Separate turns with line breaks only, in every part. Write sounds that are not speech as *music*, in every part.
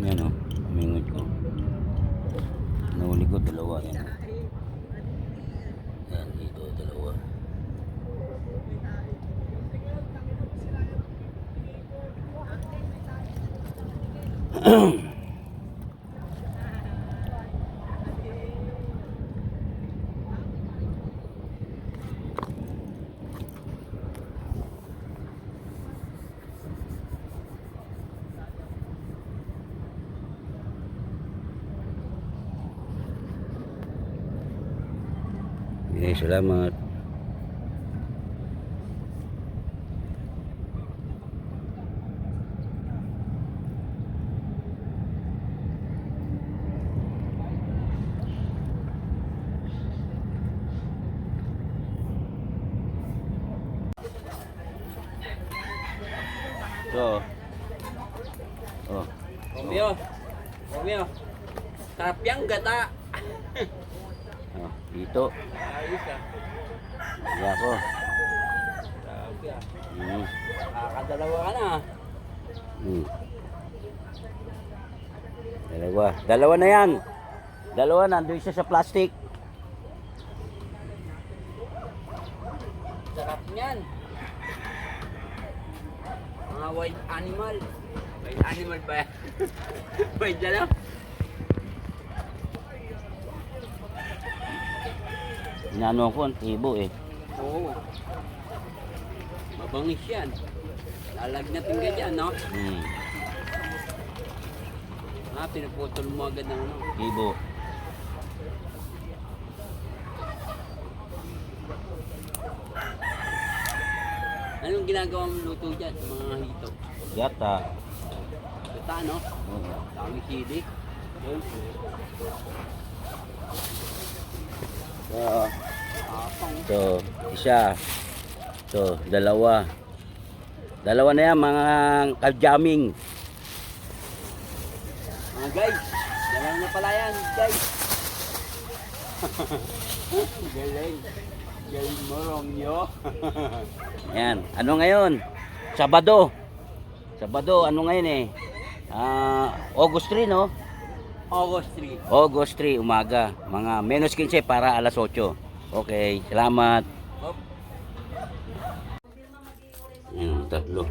Ayan o, umingot ko. Nahuli ko, dalawa yan. Ayan, dito, dalawa. Ahem. *clears throat* Okay, salamat. So, oh,
Romeo. Romeo. Sarap yang gata.
Dito. Hindi ako. Hmm.
Nakakadalawa ka na.
Hmm. Dalawa. Dalawa na yan. Dalawa nandun siya sa plastic.
Sarap niyan. Mga white animal. White animal ba yan? *laughs* white na lang?
Inano ko ang tibo eh.
Oo. Mabangis yan. Lalagnatin ka dyan, no?
Hmm.
Ah, pinuputol mo agad ng ano.
Tibo.
Anong ginagawa mong luto dyan sa mga hito?
Gata.
Gata, no?
Oo.
Dami sili. Yun.
So, isa. So, dalawa. Dalawa na yan mga kaljaming.
Mga guys, dalawa na pala yan, guys. *laughs* Galing. Galing mo, Romeo. *laughs*
Ayan. Ano ngayon? Sabado. Sabado, ano ngayon eh? Ah, August 3, no?
August 3.
August 3, umaga. Mga menos 15 para alas 8. Okay, salamat. Ayan, tatlo.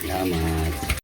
Salamat.